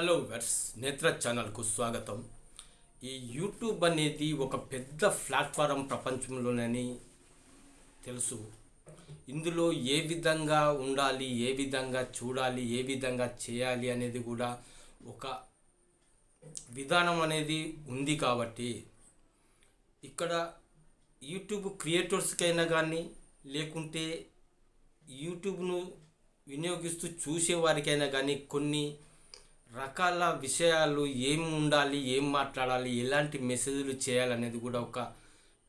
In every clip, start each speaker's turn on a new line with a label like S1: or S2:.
S1: Hello verse నేత్ర ఛానల్కు స్వాగతం. ఈ యూట్యూబ్ అనేది ఒక పెద్ద ప్లాట్ఫారం ప్రపంచంలోనని తెలుసు. ఇందులో ఏ విధంగా ఉండాలి ఏ విధంగా చూడాలి ఏ విధంగా చేయాలి అనేది కూడా ఒక విధానం అనేది ఉంది కాబట్టి ఇక్కడ యూట్యూబ్ క్రియేటర్స్కైనా కానీ లేకుంటే యూట్యూబ్ను వినియోగిస్తూ చూసేవారికైనా కానీ కొన్ని రకాల విషయాలు ఏం ఉండాలి ఏం మాట్లాడాలి ఎలాంటి మెసేజ్లు చేయాలనేది కూడా ఒక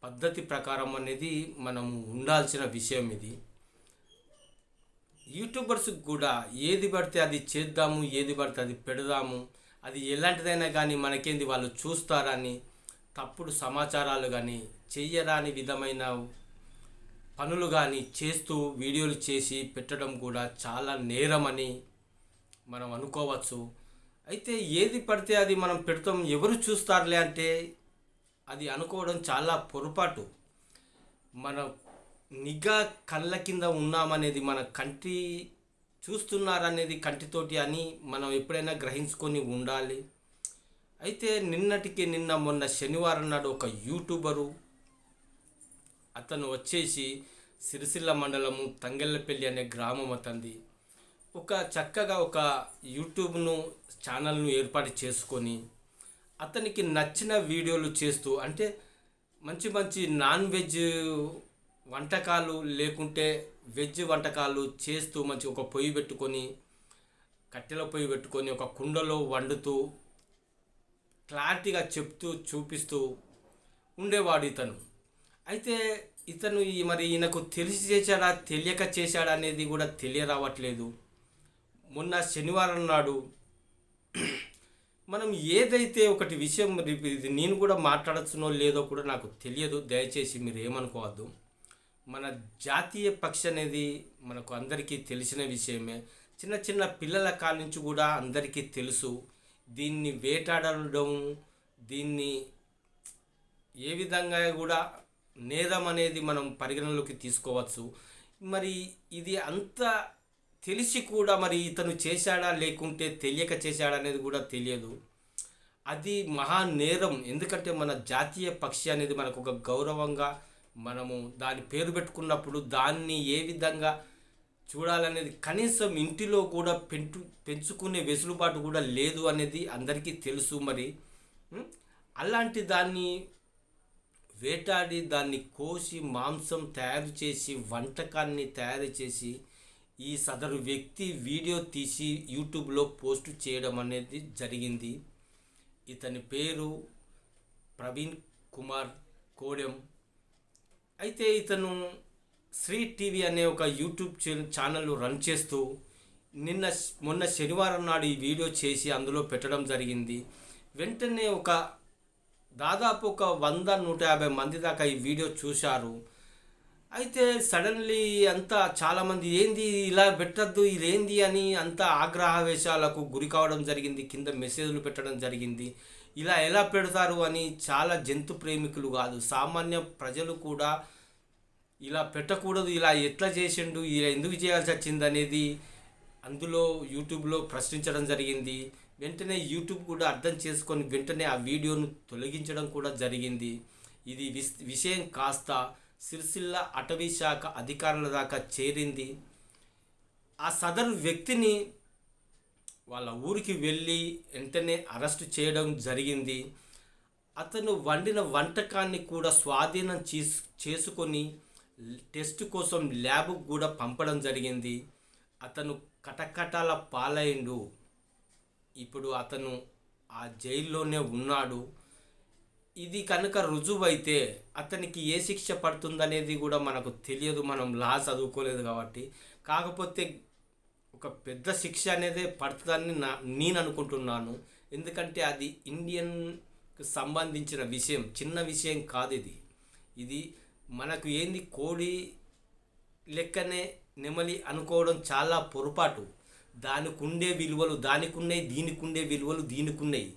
S1: పద్ధతి ప్రకారం అనేది మనం ఉండాల్సిన విషయం ఇది. యూట్యూబర్స్కి కూడా ఏది పడితే అది చేద్దాము ఏది పడితే అది పెడదాము అది ఎలాంటిదైనా కానీ మనకేంది వాళ్ళు చూస్తారని తప్పుడు సమాచారాలు కానీ చెయ్యరాని విధమైన పనులు కానీ చేస్తూ వీడియోలు చేసి పెట్టడం కూడా చాలా నేరమని మనం అనుకోవచ్చు. అయితే ఏది పడితే అది మనం పెడతాం ఎవరు చూస్తారులే అంటే అది అనుకోవడం చాలా పొరపాటు. మన నిఘా కళ్ళ కింద ఉన్నామనేది మన కంటి చూస్తున్నారనేది కంటితోటి అని మనం ఎప్పుడైనా గ్రహించుకొని ఉండాలి. అయితే నిన్నటికి నిన్న మొన్న శనివారం నాడు ఒక యూట్యూబరు అతను వచ్చేసి సిరిసిల్ల మండలము తంగెళ్ళపల్లి అనే గ్రామం అతంది ఒక చక్కగా ఒక యూట్యూబ్ను ఛానల్ను ఏర్పాటు చేసుకొని అతనికి నచ్చిన వీడియోలు చేస్తూ అంటే మంచి మంచి నాన్ వెజ్ వంటకాలు లేకుంటే వెజ్ వంటకాలు చేస్తూ మంచి ఒక పొయ్యి పెట్టుకొని కట్టెల పొయ్యి పెట్టుకొని ఒక కుండలో వండుతూ క్లారిటీగా చెప్తూ చూపిస్తూ ఉండేవాడు ఇతను. అయితే ఇతను ఈ మరి ఈయనకు తెలిసి చేశాడా తెలియక చేశాడా అనేది కూడా తెలియరావట్లేదు. మొన్న శనివారం నాడు మనం ఏదైతే ఒకటి విషయం ఇది నేను కూడా మాట్లాడచ్చునో లేదో కూడా నాకు తెలియదు. దయచేసి మీరు ఏమనుకోవద్దు. మన జాతీయ పక్షి అనేది మనకు అందరికీ తెలిసిన విషయమే. చిన్న చిన్న పిల్లల కాల నుంచి కూడా అందరికీ తెలుసు. దీన్ని వేటాడడం దీన్ని ఏ విధంగా కూడా నేరం అనేది మనం పరిగణలోకి తీసుకోవచ్చు. మరి ఇది అంత తెలిసి కూడా మరి ఇతను చేశాడా లేకుంటే తెలియక చేశాడా అనేది కూడా తెలియదు. అది మహా నేరం ఎందుకంటే మన జాతీయ పక్షి అనేది మనకు ఒక గౌరవంగా మనము దాని పేరు పెట్టుకున్నప్పుడు దాన్ని ఏ విధంగా చూడాలనేది కనీసం ఇంటిలో కూడా పెంటు పెంచుకునే వెసులుబాటు కూడా లేదు అనేది అందరికీ తెలుసు మరి. అలాంటి దాన్ని వేటాడి దాన్ని కోసి మాంసం తయారు చేసి వంటకాన్ని తయారు చేసి ఈ సదరు వ్యక్తి వీడియో తీసి యూట్యూబ్లో పోస్ట్ చేయడం అనేది జరిగింది. ఇతని పేరు ప్రవీణ్ కుమార్ కోడెం. అయితే ఇతను శ్రీ టీవీ అనే ఒక యూట్యూబ్ ఛానల్ రన్ చేస్తూ నిన్న మొన్న శనివారం నాడు ఈ వీడియో చేసి అందులో పెట్టడం జరిగింది. వెంటనే ఒక దాదాపు ఒక వంద నూట యాభై మంది దాకా ఈ వీడియో చూశారు. అయితే సడన్లీ అంతా చాలామంది ఏంది ఇలా పెట్టద్దు ఇదేంది? అని అంతా ఆగ్రహవేశాలకు గురి కావడం జరిగింది కింద మెసేజ్లు పెట్టడం జరిగింది. ఇలా ఎలా పెడతారు అని చాలా జంతు ప్రేమికులు కాదు సామాన్య ప్రజలు కూడా ఇలా పెట్టకూడదు ఇలా ఎట్లా చేసిండు ఇలా ఎందుకు చేయాల్సి వచ్చింది అనేది అందులో యూట్యూబ్లో ప్రశ్నించడం జరిగింది. వెంటనే యూట్యూబ్ కూడా అర్థం చేసుకొని వెంటనే ఆ వీడియోను తొలగించడం కూడా జరిగింది. ఇది విస్ విషయం కాస్త సిరిసిల్ల అటవీ శాఖ అధికారుల దాకా చేరింది. ఆ సదరు వ్యక్తిని వాళ్ళ ఊరికి వెళ్ళి వెంటనే అరెస్ట్ చేయడం జరిగింది. అతను వండిన వంటకాన్ని కూడా స్వాధీనం చేసు చేసుకొని టెస్ట్ కోసం ల్యాబ్కు కూడా పంపడం జరిగింది. అతను కటకటాల పాలైండు. ఇప్పుడు అతను ఆ జైల్లోనే ఉన్నాడు. ఇది కనుక రుజువైతే అతనికి ఏ శిక్ష పడుతుందనేది కూడా మనకు తెలియదు. మనం లా చదువుకోలేదు కాబట్టి. కాకపోతే ఒక పెద్ద శిక్ష అనేది పడుతుందని నా నేను అనుకుంటున్నాను. ఎందుకంటే అది ఇండియన్కి సంబంధించిన విషయం చిన్న విషయం కాదు ఇది. ఇది మనకు ఏంది? కోడి లెక్కనే నెమలి అనుకోవడం చాలా పొరపాటు. దానికి ఉండే విలువలు దానికి ఉన్నాయి దీనికి ఉండే విలువలు దీనికి ఉన్నాయి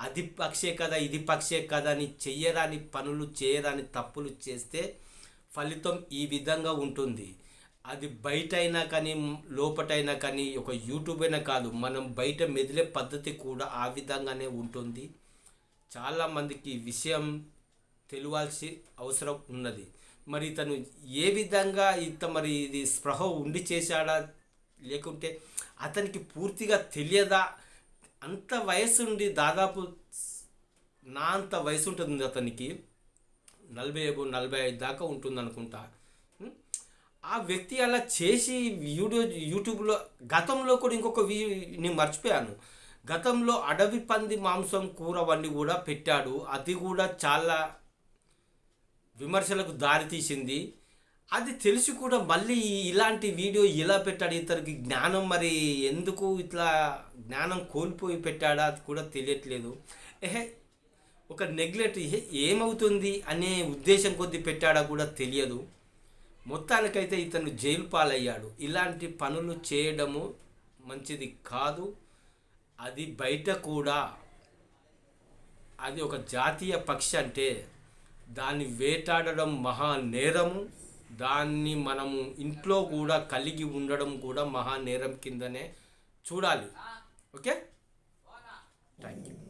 S1: అది పక్షే కదా ఇది పక్షే కదా అని చెయ్యరాని పనులు చేయరాని తప్పులు చేస్తే ఫలితం ఈ విధంగా ఉంటుంది. అది బయట అయినా కానీ లోపటైనా కానీ ఒక యూట్యూబ్ అయినా కాదు మనం బయట మెదిలే పద్ధతి కూడా ఆ విధంగానే ఉంటుంది. చాలామందికి విషయం తెలియాల్సి అవసరం ఉన్నది. మరి తను ఏ విధంగా ఇంత మరి ఇది స్పృహ ఉండి చేశాడా? లేకుంటే అతనికి పూర్తిగా తెలియదా? అంత వయసు ఉండి దాదాపు నా అంత వయసు ఉంటుంది అతనికి. నలభై ఐదు నలభై ఐదు దాకా ఉంటుంది అనుకుంటా ఆ వ్యక్తి అలా చేసి వీడియో యూట్యూబ్లో గతంలో కూడా ఇంకొక వీ నేను మర్చిపోయాను. గతంలో అడవి పంది మాంసం కూర వండి కూడా పెట్టాడు. అది కూడా చాలా విమర్శలకు దారితీసింది. అది తెలిసి కూడా మళ్ళీ ఇలాంటి వీడియో ఎలా పెట్టాడు ఇతనికి జ్ఞానం మరి ఎందుకు ఇట్లా జ్ఞానం కోల్పోయి పెట్టాడా అది కూడా తెలియట్లేదు. ఏహే ఒక నెగ్లెక్ట్ ఏ- ఏమవుతుంది అనే ఉద్దేశం కొద్దీ పెట్టాడా కూడా తెలియదు. మొత్తానికైతే ఇతను జైలు పాలయ్యాడు. ఇలాంటి పనులు చేయడము మంచిది కాదు. అది బయట కూడా. అది ఒక జాతీయ పక్షి అంటే దాన్ని వేటాడడం మహా నేరము. దాన్ని మనము ఇంట్లో కూడా కలిగి ఉండడం కూడా మహా నేరం కిందనే చూడాలి. ఓకే? Thank you